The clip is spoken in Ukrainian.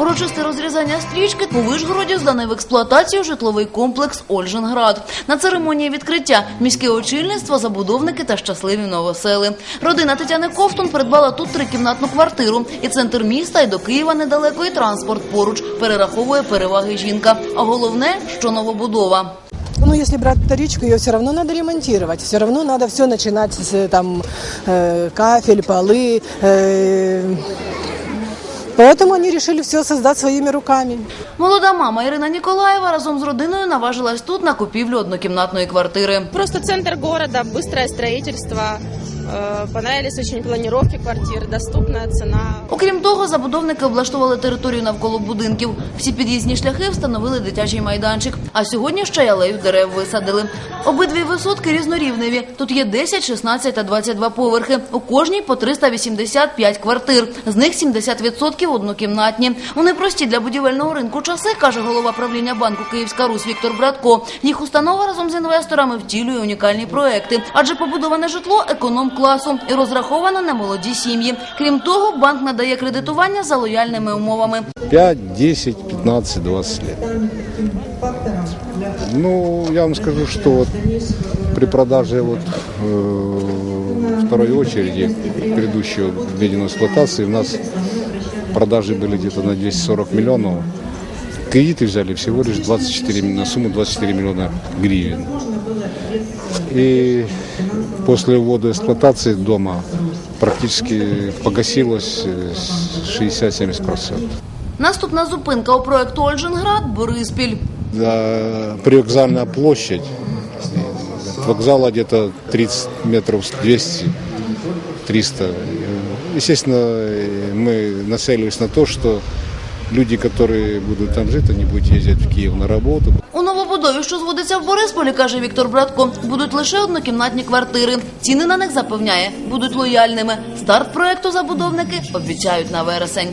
урочисте розрізання стрічки у Вишгороді зданий в експлуатацію житловий комплекс Ольженград. На церемонії відкриття міське очільництво, забудовники та щасливі новосели. Родина Тетяни Ковтун придбала тут трикімнатну квартиру. І центр міста, і до Києва недалеко, і транспорт поруч. Перераховує переваги жінка. А головне, що новобудова. Ну, если брать вторичку, ее все равно надо ремонтировать. Все равно надо все начинать с э, там э, кафель, полы. э, Поэтому они решили все создать своими руками. Молода мама Ірина Ніколаєва разом з родиною наважилась тут на купівлю однокімнатної квартири. Просто центр города, быстрое строительство. Э, Понравились очень планировки квартир, доступная цена. Окрім того, забудовники облаштували територію навколо будинків. Всі під'їзні шляхи встановили дитячий майданчик. А сьогодні ще й алею дерев висадили. Обидві висотки різнорівневі. Тут є 10, 16 та 22 поверхи. У кожній по 385 квартир. З них 70% однокімнатні. Вони прості для будівельного ринку часи, каже голова правління банку Київська Русь Віктор Братко. Їх установа разом з інвесторами втілює унікальні проекти, адже побудоване житло економ класу і розраховано на молоді сім'ї. Крім того, банк надає кредитування за лояльними умовами. 5, 10, 15, 20 лет. Ну, я вам скажу, что вот при продаже вот э, второй очереди предыдущего введенной эксплуатации у нас продажи были где-то на 240 миллионов. Кредиты взяли всего лишь 24, на сумму 24 миллиона гривен. И после ввода эксплуатации дома практически погасилось э, 60-70%. Наступна зупинка у проекту Ольженград Бориспіль. Да, привокзальная площадь. От вокзала где-то 30 метров 200, 300. Естественно, мы нацелились на то, что люди, которые будут там жить, они будут ездить в Киев на работу. У новобудові, що зводиться в Борисполі, каже Віктор Братко, будуть лише однокімнатні квартири. Ціни на них запевняє, будуть лояльними. Старт проекту забудовники обіцяють на вересень.